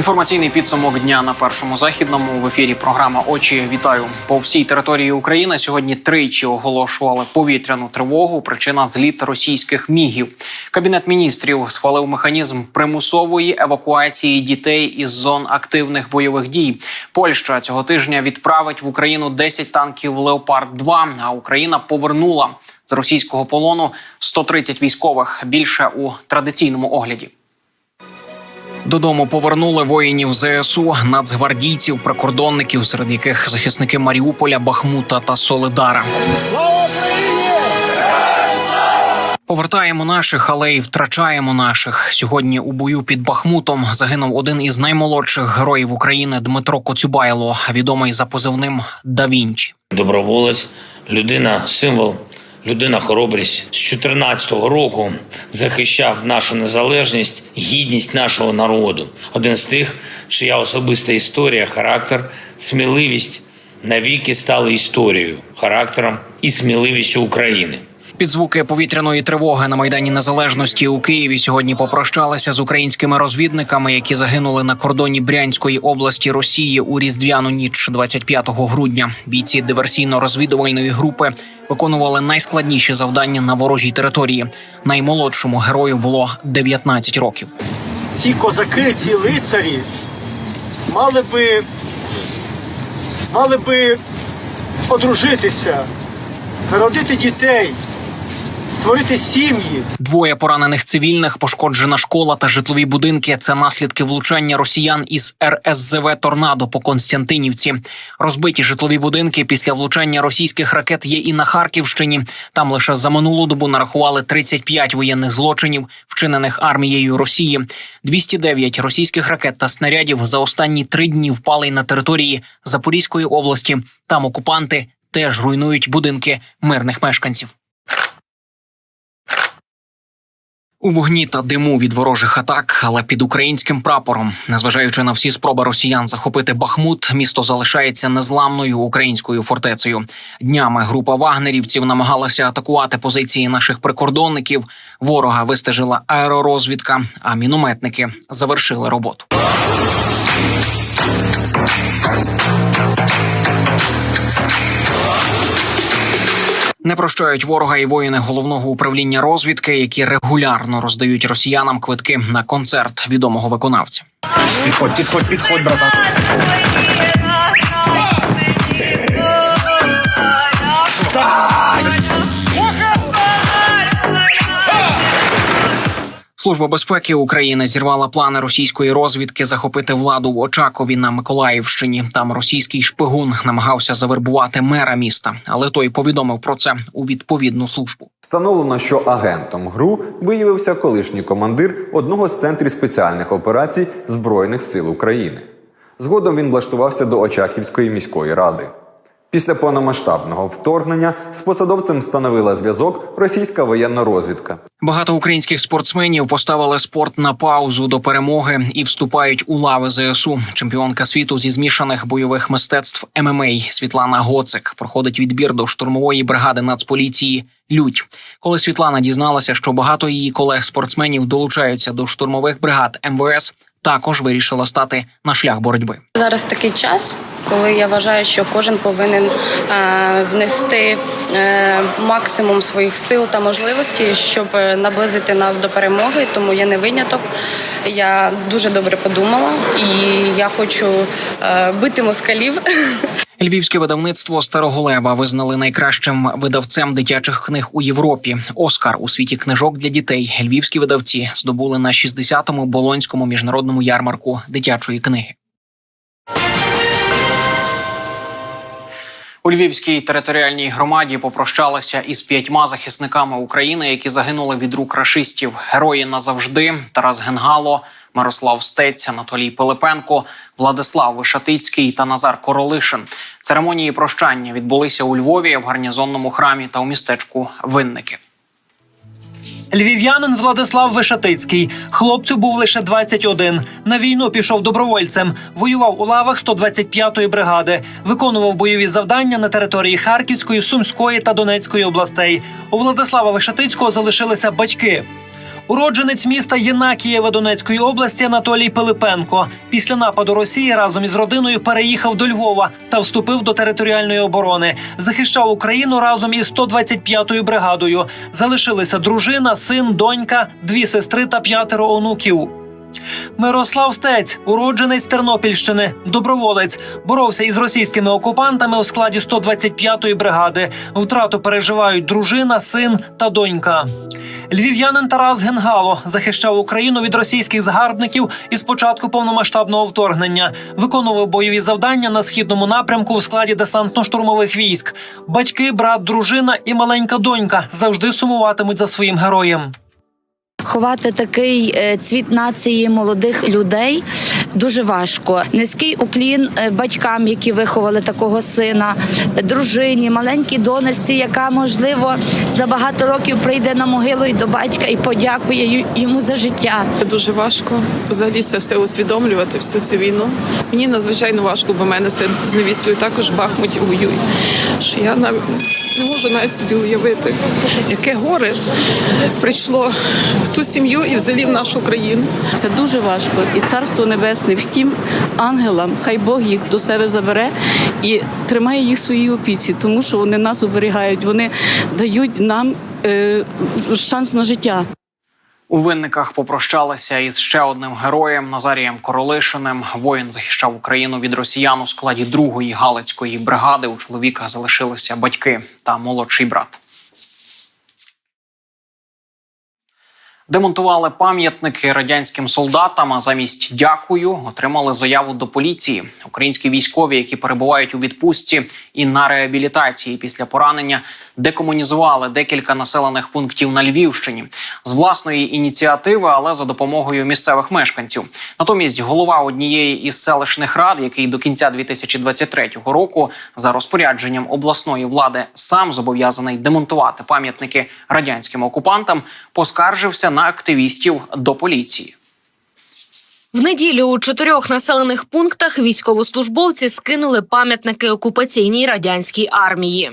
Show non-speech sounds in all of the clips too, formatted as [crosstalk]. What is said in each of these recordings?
Інформаційний підсумок дня на першому західному в ефірі. Програма Очі вітаю по всій території України. Сьогодні тричі оголошували повітряну тривогу. Причина зліт російських мігів. Кабінет міністрів схвалив механізм примусової евакуації дітей із зон активних бойових дій. Польща цього тижня відправить в Україну 10 танків Леопард 2 А Україна повернула з російського полону 130 військових більше у традиційному огляді. Додому повернули воїнів ЗСУ, нацгвардійців, прикордонників, серед яких захисники Маріуполя, Бахмута та Солидара. Повертаємо наших, але й втрачаємо наших. Сьогодні у бою під Бахмутом загинув один із наймолодших героїв України Дмитро Коцюбайло, відомий за позивним Да Вінчі. доброволець, людина символ, людина хоробрість. З 14-го року захищав нашу незалежність, гідність нашого народу. Один з тих, чия особиста історія, характер, сміливість навіки стали історією, характером і сміливістю України. Під звуки повітряної тривоги на майдані незалежності у Києві сьогодні попрощалися з українськими розвідниками, які загинули на кордоні Брянської області Росії у різдвяну ніч 25 грудня. Бійці диверсійно-розвідувальної групи виконували найскладніші завдання на ворожій території. Наймолодшому герою було 19 років. ці козаки, ці лицарі мали би, мали би одружитися, народити дітей, створити сім'ї. Двоє поранених цивільних, пошкоджена школа та житлові будинки. Це наслідки влучання росіян із РСЗВ Торнадо по Константинівці. Розбиті житлові будинки після влучання російських ракет є і на Харківщині. Там лише за минулу добу нарахували 35 воєнних злочинів, вчинених армією Росії. 209 російських ракет та снарядів за останні три дні впали на території Запорізької області. Там окупанти теж руйнують будинки мирних мешканців. У вогні та диму від ворожих атак, але під українським прапором, незважаючи на всі спроби росіян захопити Бахмут, місто залишається незламною українською фортецею. Днями група вагнерівців намагалася атакувати позиції наших прикордонників. Ворога вистежила аеророзвідка, а мінометники завершили роботу. Не прощають ворога і воїни головного управління розвідки, які регулярно роздають росіянам квитки на концерт відомого виконавця. Підходь, підходь, підходь, братан. Служба безпеки України зірвала плани російської розвідки захопити владу в Очакові на Миколаївщині. Там російський шпигун намагався завербувати мера міста, але той повідомив про це у відповідну службу. Встановлено, що агентом ГРУ виявився колишній командир одного з центрів спеціальних операцій Збройних сил України. Згодом він влаштувався до Очаківської міської ради. Після повномасштабного вторгнення з посадовцем встановила зв'язок російська воєнна розвідка. Багато українських спортсменів поставили спорт на паузу до перемоги і вступають у лави ЗСУ. Чемпіонка світу зі змішаних бойових мистецтв ММА Світлана Гоцик проходить відбір до штурмової бригади Нацполіції Лють. Коли Світлана дізналася, що багато її колег-спортсменів долучаються до штурмових бригад МВС, також вирішила стати на шлях боротьби. Зараз такий час, коли я вважаю, що кожен повинен е, внести е, максимум своїх сил та можливостей, щоб е, наблизити нас до перемоги. Тому я не виняток. Я дуже добре подумала і я хочу е, бити москалів. [laughs] Львівське видавництво Староголева визнали найкращим видавцем дитячих книг у Європі. Оскар у світі книжок для дітей. Львівські видавці здобули на 60-му болонському міжнародному ярмарку дитячої книги. У Львівській територіальній громаді попрощалися із п'ятьма захисниками України, які загинули від рук рашистів. Герої назавжди Тарас Генгало, Мирослав Стець, Анатолій Пилипенко, Владислав Вишатицький та Назар Королишин. Церемонії прощання відбулися у Львові в гарнізонному храмі та у містечку Винники. Львів'янин Владислав Вишатицький. Хлопцю був лише 21. На війну пішов добровольцем. Воював у лавах 125-ї бригади. Виконував бойові завдання на території Харківської, Сумської та Донецької областей. У Владислава Вишатицького залишилися батьки. Уродженець міста Єнакієва Донецької області Анатолій Пилипенко після нападу Росії разом із родиною переїхав до Львова та вступив до територіальної оборони. Захищав Україну разом із 125-ю бригадою. Залишилися дружина, син, донька, дві сестри та п'ятеро онуків. Мирослав Стець, уродженець Тернопільщини, доброволець, боровся із російськими окупантами у складі 125-ї бригади. Втрату переживають дружина, син та донька. Львів'янин Тарас Генгало захищав Україну від російських загарбників із початку повномасштабного вторгнення. Виконував бойові завдання на східному напрямку у складі десантно-штурмових військ. Батьки, брат, дружина і маленька донька завжди сумуватимуть за своїм героєм. Ховати такий е, цвіт нації молодих людей дуже важко. Низький уклін е, батькам, які виховали такого сина, дружині, маленькій донорці, яка можливо за багато років прийде на могилу і до батька і подякує йому за життя. Дуже важко взагалі це все усвідомлювати, всю цю війну. Мені надзвичайно важко, бо мене син з невісткою також в Бахмуті воює. Що я навіть не можу навіть собі уявити, яке горе прийшло в ту сім'ю і взагалі в нашу країну. Це дуже важко. І царство небесне. Втім, ангелам, хай Бог їх до себе забере і тримає їх в своїй опіці, тому що вони нас оберігають, вони дають нам е, шанс на життя. У винниках попрощалися із ще одним героєм Назарієм Королишиним. Воїн захищав Україну від росіян у складі другої галицької бригади. У чоловіка залишилися батьки та молодший брат. Демонтували пам'ятники радянським солдатам. А замість дякую отримали заяву до поліції. Українські військові, які перебувають у відпустці і на реабілітації після поранення, декомунізували декілька населених пунктів на Львівщині з власної ініціативи, але за допомогою місцевих мешканців. Натомість голова однієї із селищних рад, який до кінця 2023 року за розпорядженням обласної влади сам зобов'язаний демонтувати пам'ятники радянським окупантам, поскаржився на активістів до поліції. В неділю у чотирьох населених пунктах військовослужбовці скинули пам'ятники окупаційній радянській армії.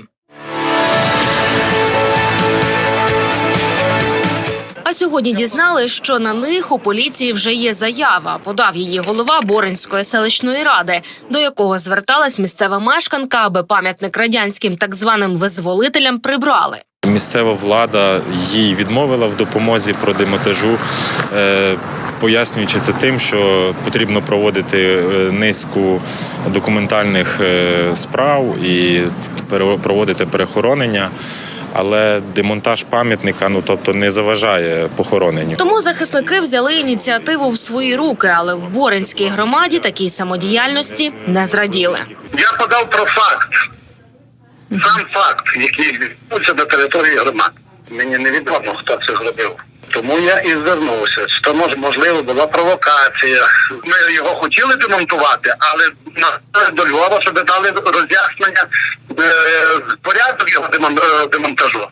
А сьогодні дізнали, що на них у поліції вже є заява. Подав її голова Боринської селищної ради, до якого зверталась місцева мешканка, аби пам'ятник радянським так званим визволителям прибрали. Місцева влада їй відмовила в допомозі про демонтажу, е, пояснюючи це тим, що потрібно проводити е, низку документальних е, справ і проводити перехоронення. Але демонтаж пам'ятника, ну тобто, не заважає похороненню. Тому захисники взяли ініціативу в свої руки, але в Боринській громаді такій самодіяльності не зраділи. Я подав про факт. Сам факт, який відбувся на території громад. Мені невідомо, хто це зробив. Тому я і звернувся. Що мож- можливо була провокація. Ми його хотіли демонтувати, але на до Львова, щоб дали роз'яснення е, порядок його е, демонтажу.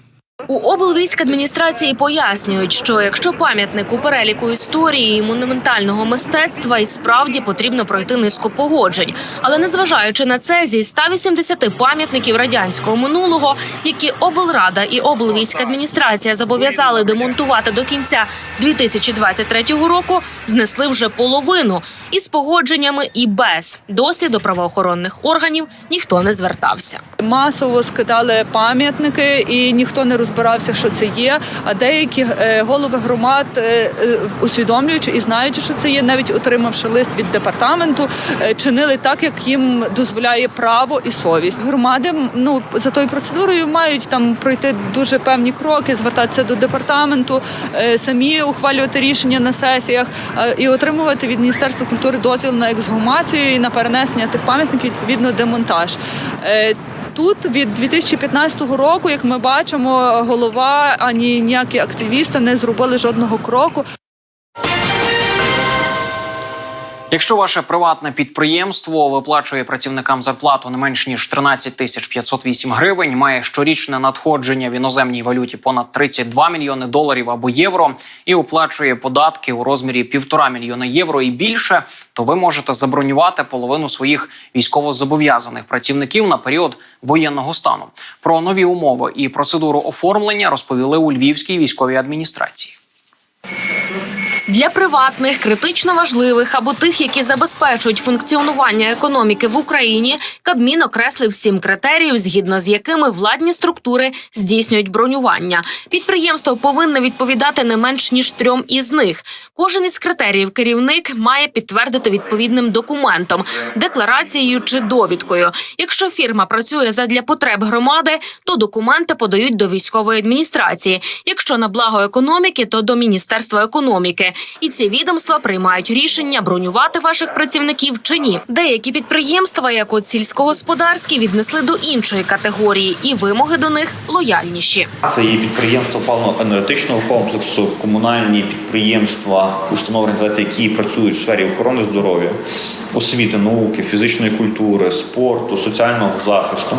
У облвійськадміністрації пояснюють, що якщо пам'ятник у переліку історії і монументального мистецтва, і справді потрібно пройти низку погоджень. Але незважаючи на це, зі 180 пам'ятників радянського минулого, які облрада і облвійськадміністрація зобов'язали демонтувати до кінця 2023 року, знесли вже половину із погодженнями і без. Досі до правоохоронних органів ніхто не звертався. Масово скидали пам'ятники, і ніхто не розбирався, що це є. А деякі е, голови громад, е, е, усвідомлюючи і знаючи, що це є, навіть отримавши лист від департаменту, чинили так, як їм дозволяє право і совість. Громади ну за тою процедурою мають там пройти дуже певні кроки, звертатися до департаменту, самі ухвалювати рішення на сесіях і отримувати від міністерства культури дозвіл на ексгумацію і на перенесення тих пам'ятників відповідно демонтаж. Тут від 2015 року, як ми бачимо, голова ані ніякі активісти не зробили жодного кроку. Якщо ваше приватне підприємство виплачує працівникам зарплату не менш ніж 13 тисяч 508 гривень, має щорічне надходження в іноземній валюті понад 32 мільйони доларів або євро, і оплачує податки у розмірі півтора мільйона євро і більше, то ви можете забронювати половину своїх військовозобов'язаних працівників на період воєнного стану. Про нові умови і процедуру оформлення розповіли у Львівській військовій адміністрації. Для приватних, критично важливих або тих, які забезпечують функціонування економіки в Україні, Кабмін окреслив сім критеріїв, згідно з якими владні структури здійснюють бронювання. Підприємство повинне відповідати не менш ніж трьом із них. Кожен із критеріїв керівник має підтвердити відповідним документом, декларацією чи довідкою. Якщо фірма працює задля потреб громади, то документи подають до військової адміністрації. Якщо на благо економіки, то до міністерства економіки. І ці відомства приймають рішення бронювати ваших працівників чи ні. Деякі підприємства, як от сільськогосподарські, віднесли до іншої категорії, і вимоги до них лояльніші. Це є підприємства паливно-енергетичного комплексу, комунальні підприємства, установи організації, які працюють в сфері охорони здоров'я, освіти, науки, фізичної культури, спорту, соціального захисту.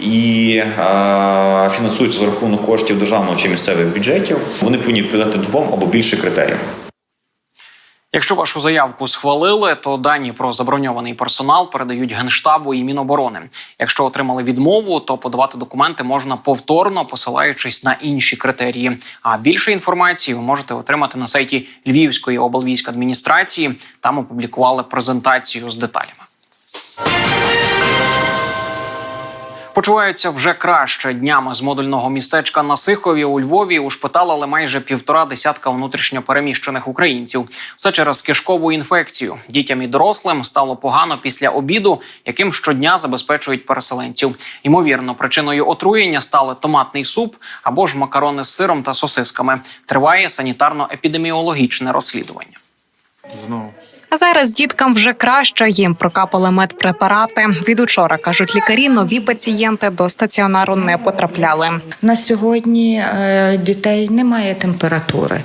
І е, фінансуються за рахунок коштів державного чи місцевих бюджетів. Вони повинні відповідати двом або більше критеріям. Якщо вашу заявку схвалили, то дані про заброньований персонал передають генштабу і Міноборони. Якщо отримали відмову, то подавати документи можна повторно, посилаючись на інші критерії. А більше інформації ви можете отримати на сайті Львівської облвійської адміністрації. Там опублікували презентацію з деталями. Почуваються вже краще днями з модульного містечка на Сихові у Львові ушпиталили майже півтора десятка внутрішньопереміщених українців. Все через кишкову інфекцію. Дітям і дорослим стало погано після обіду, яким щодня забезпечують переселенців. Ймовірно, причиною отруєння стали томатний суп або ж макарони з сиром та сосисками. Триває санітарно-епідеміологічне розслідування. А зараз діткам вже краще їм прокапали медпрепарати. Від учора кажуть лікарі, нові пацієнти до стаціонару не потрапляли. На сьогодні е, дітей немає температури.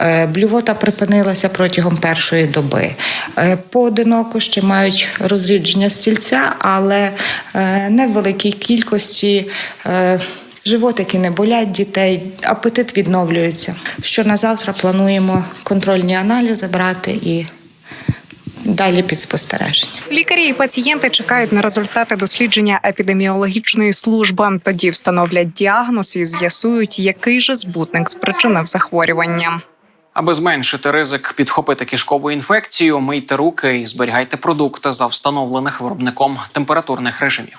Е, Блювота припинилася протягом першої доби. Е, Поодиноко ще мають розрідження стільця, але не в великій кількості. Животики не болять дітей, апетит відновлюється. Що на завтра плануємо контрольні аналізи брати і далі під спостереження. Лікарі і пацієнти чекають на результати дослідження епідеміологічної служби. Тоді встановлять діагноз і з'ясують, який же збутник спричинив захворювання. Аби зменшити ризик підхопити кишкову інфекцію, мийте руки і зберігайте продукти за встановлених виробником температурних режимів.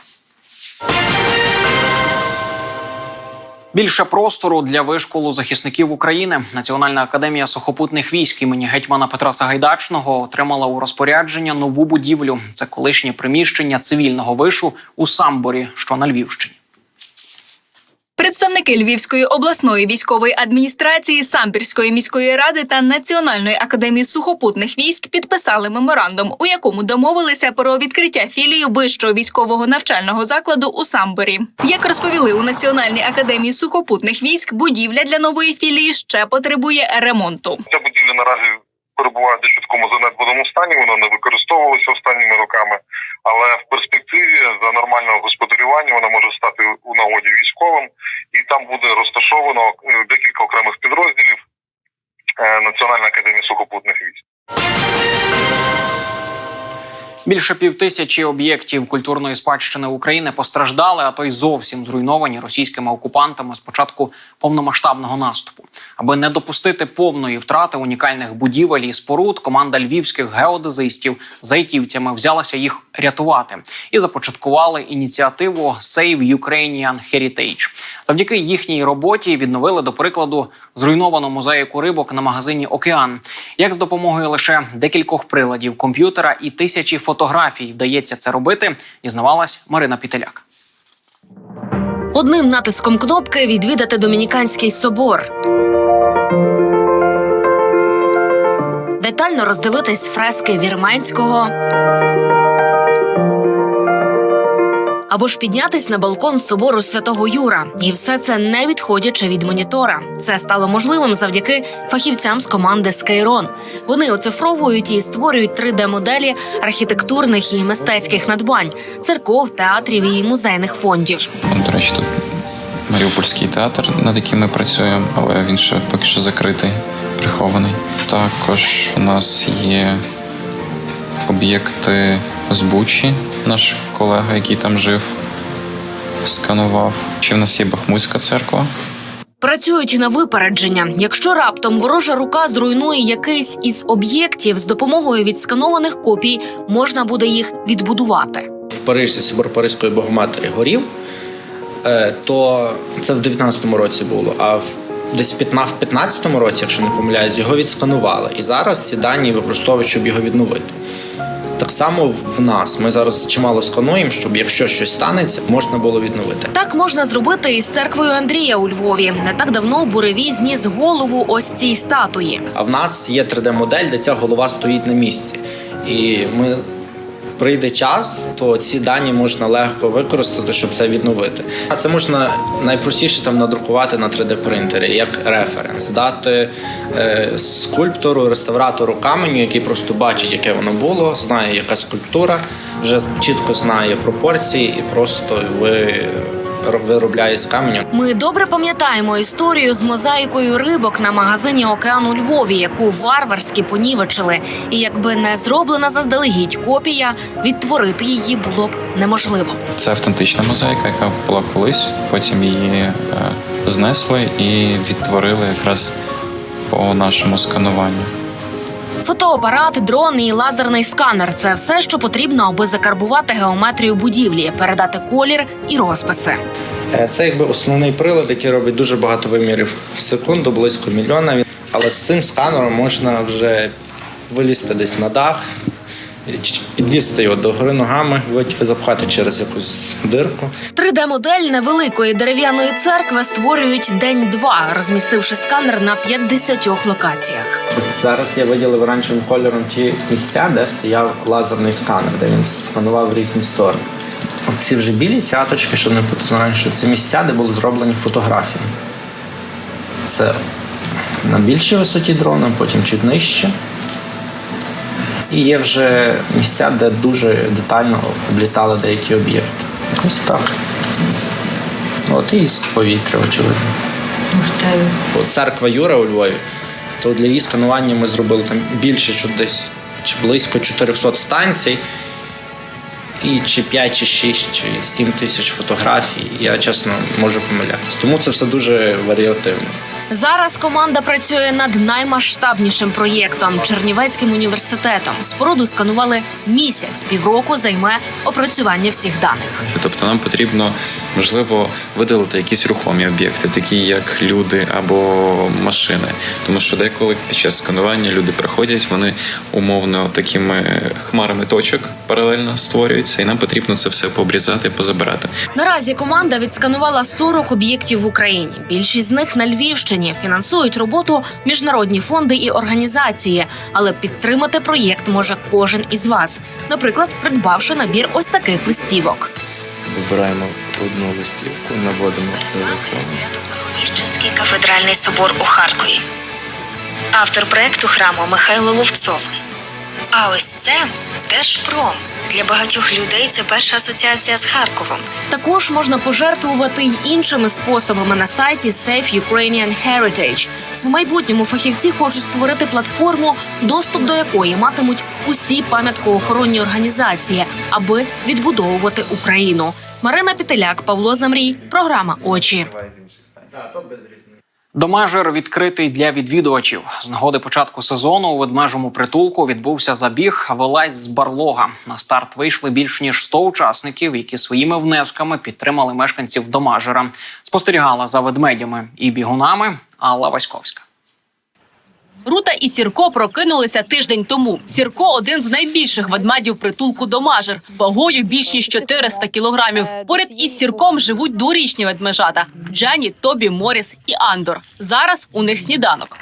Більше простору для вишколу захисників України Національна академія сухопутних військ імені гетьмана Петра Сагайдачного отримала у розпорядження нову будівлю. Це колишнє приміщення цивільного вишу у Самборі, що на Львівщині. Представники Львівської обласної військової адміністрації, Самбірської міської ради та Національної академії сухопутних військ підписали меморандум, у якому домовилися про відкриття філії вищого військового навчального закладу у Самборі. Як розповіли у Національній академії сухопутних військ, будівля для нової філії ще потребує ремонту. Ця будівля наразі перебуває в такому занедбаному стані. Вона не використовувалася останніми роками, але в перспективі за нормального господарювання вона може стати у нагоді військовим, і там буде розташовано е, декілька окремих підрозділів е, Національної академії сухопутних військ. Більше півтисячі об'єктів культурної спадщини України постраждали, а то й зовсім зруйновані російськими окупантами з початку повномасштабного наступу. Аби не допустити повної втрати унікальних будівель і споруд, команда львівських геодезистів з айтівцями взялася їх рятувати і започаткували ініціативу Save Ukrainian Heritage. Завдяки їхній роботі відновили, до прикладу, зруйновану мозаїку рибок на магазині Океан. Як з допомогою лише декількох приладів комп'ютера і тисячі фотографій вдається це робити, дізнавалась Марина Пітеляк. Одним натиском кнопки відвідати Домініканський собор. Детально роздивитись фрески вірменського. Або ж піднятись на балкон собору святого Юра, і все це не відходячи від монітора. Це стало можливим завдяки фахівцям з команди Скайрон. Вони оцифровують і створюють 3D-моделі архітектурних і мистецьких надбань, церков, театрів і музейних фондів. До речі, тут Маріупольський театр, над яким ми працюємо, але він ще поки що закритий, прихований. Також у нас є об'єкти з Бучі, наш колега, який там жив, сканував. Ще в нас є Бахмутська церква. Працюють на випередження. Якщо раптом ворожа рука зруйнує якийсь із об'єктів, з допомогою відсканованих копій можна буде їх відбудувати. в Парижі собор Паризької Богоматері горів, е, то це в 19-му році було. А в десь в 15 в 15-му році, якщо не помиляюсь, його відсканували. І зараз ці дані використовують, щоб його відновити. Так само в нас. Ми зараз чимало скануємо, щоб якщо щось станеться, можна було відновити. Так можна зробити із церквою Андрія у Львові. Не так давно буревій зніс голову ось цій статуї. А в нас є 3D-модель, де ця голова стоїть на місці. І ми прийде час, то ці дані можна легко використати, щоб це відновити. А це можна найпростіше там надрукувати на 3D-принтері, як референс, дати е, скульптору, реставратору каменю, який просто бачить, яке воно було, знає, яка скульптура, вже чітко знає пропорції і просто ви виробляє з каменю. Ми добре пам'ятаємо історію з мозаїкою рибок на магазині Океан у Львові, яку варварськи понівечили. І якби не зроблена заздалегідь копія, відтворити її було б неможливо. Це автентична мозаїка, яка була колись. Потім її е, знесли і відтворили якраз по нашому скануванню. Фотоапарат, дрон і лазерний сканер це все, що потрібно, аби закарбувати геометрію будівлі, передати колір і розписи. Е, Це якби основний прилад, який робить дуже багато вимірів в секунду, близько мільйона. Але з цим сканером можна вже вилізти десь на дах, підвісити його догори ногами, запхати через якусь дирку. 3D-модель невеликої дерев'яної церкви створюють день-два, розмістивши сканер на 50 локаціях. Зараз я виділив оранжевим кольором ті місця, де стояв лазерний сканер, де він сканував в різні сторони. Ці вже білі цяточки, щоб не з це місця, де були зроблені фотографії. Це на більшій висоті дрона, потім чуть нижче. І є вже місця, де дуже детально облітали деякі об'єкти. Ось так. От і з повітря, очевидно. От Церква Юра у Львові, то для її сканування ми зробили там більше, що десь чи близько 400 станцій. І чи 5, чи 6, чи 7 тисяч фотографій. Я чесно можу помилятися. Тому це все дуже варіативно. Зараз команда працює над наймасштабнішим проєктом Чернівецьким університетом. Споруду сканували місяць, півроку займе опрацювання всіх даних. Тобто нам потрібно можливо видалити якісь рухомі об'єкти, такі як люди або машини. Тому що деколи під час сканування люди приходять, вони умовно такими хмарами точок паралельно створюються, і нам потрібно це все пообрізати, позабирати. Наразі команда відсканувала 40 об'єктів в Україні. Більшість з них на Львівщині фінансують роботу міжнародні фонди і організації, але підтримати проєкт може кожен із вас, наприклад, придбавши набір ось таких листівок. Вибираємо одну листівку, наводимо телефон. Благовіщенський кафедральний собор у Харкові. Автор проекту храму Михайло Ловцов. А ось це Держпром. Для багатьох людей це перша асоціація з Харковом. Також можна пожертвувати й іншими способами на сайті Save Ukrainian Heritage. В майбутньому фахівці хочуть створити платформу, доступ до якої матимуть усі пам'яткоохоронні організації, аби відбудовувати Україну. Марина Пітеляк, Павло Замрій, програма Очі. Домажер відкритий для відвідувачів. З нагоди початку сезону у ведмежому притулку відбувся забіг Вилазь з барлога. На старт вийшли більш ніж 100 учасників, які своїми внесками підтримали мешканців Домажера. Спостерігала за ведмедями і бігунами Алла Васьковська. Рута і Сірко прокинулися тиждень тому. Сірко один з найбільших ведмедів притулку Домажер, вагою більш ніж 400 кілограмів. Поряд із Сірком живуть дворічні ведмежата – Джені, Тобі, Моріс і Андор. Зараз у них сніданок.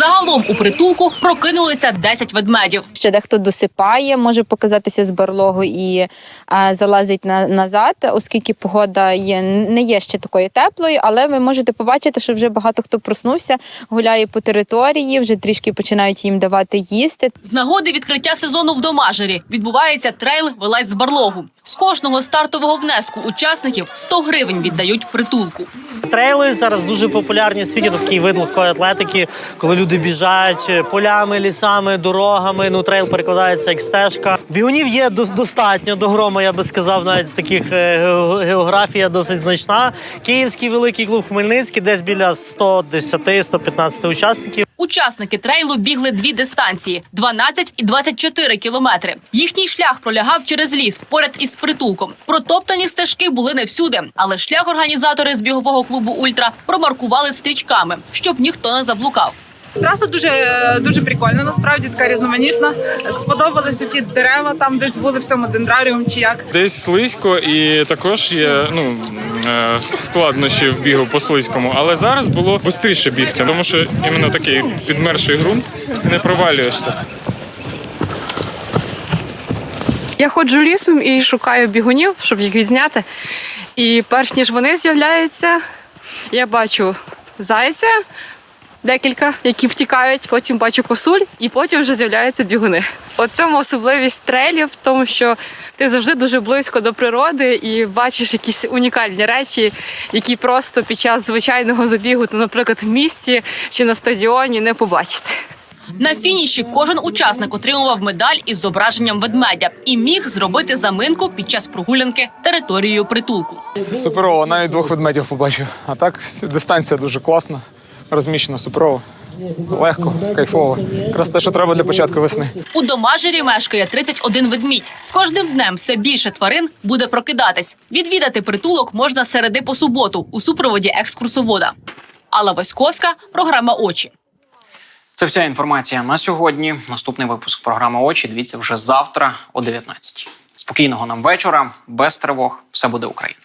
Загалом у притулку прокинулися 10 ведмедів. Ще дехто досипає, може показатися з барлогу і а, залазить на, назад, оскільки погода є не є ще такою теплою, але ви можете побачити, що вже багато хто проснувся, гуляє по території, вже трішки починають їм давати їсти. З нагоди відкриття сезону в Домажері відбувається трейл «Вилазь з барлогу. З кожного стартового внеску учасників 100 гривень віддають притулку. Трейли зараз дуже популярні в світі. Це такий вид легкої атлетики, коли люди біжать полями, лісами, дорогами. Ну, трейл перекладається як стежка. Бігунів є дос- достатньо до грома, я би сказав, навіть з таких е, географія досить значна. Київський великий клуб Хмельницький, десь біля 110-115 учасників. Учасники трейлу бігли дві дистанції 12 і 24 кілометри. Їхній шлях пролягав через ліс поряд із притулком. Протоптані стежки були не всюди, але шлях організатори з бігового клубу Ультра промаркували стрічками, щоб ніхто не заблукав. Траса дуже дуже прикольна, насправді така різноманітна. Сподобалися ті дерева, там десь були в цьому дендраріум чи як. Десь слизько і також є ну, е, складнощі в бігу по слизькому, але зараз було швидше бігти, тому що іменно такий підмерший ґрунт, не провалюєшся. Я ходжу лісом і шукаю бігунів, щоб їх відзняти. І перш ніж вони з'являються, я бачу зайця, декілька, які втікають, потім бачу косуль, і потім вже з'являються бігуни. От цьому особливість трейлів, в тому що ти завжди дуже близько до природи і бачиш якісь унікальні речі, які просто під час звичайного забігу, ну, наприклад, в місті чи на стадіоні не побачити. На фініші кожен учасник отримував медаль із зображенням ведмедя і міг зробити заминку під час прогулянки територією притулку. Суперово, навіть двох ведмедів побачив. А так дистанція дуже класна, розміщена суперово. Легко, кайфово. Якраз те, що треба для початку весни. У домажері мешкає 31 ведмідь. З кожним днем все більше тварин буде прокидатись. Відвідати притулок можна середи по суботу у супроводі екскурсовода. Алла Васьковська, програма Очі. Це вся інформація на сьогодні. Наступний випуск програми Очі. Дивіться вже завтра о 19 Спокійного нам вечора, без тривог. Все буде Україна.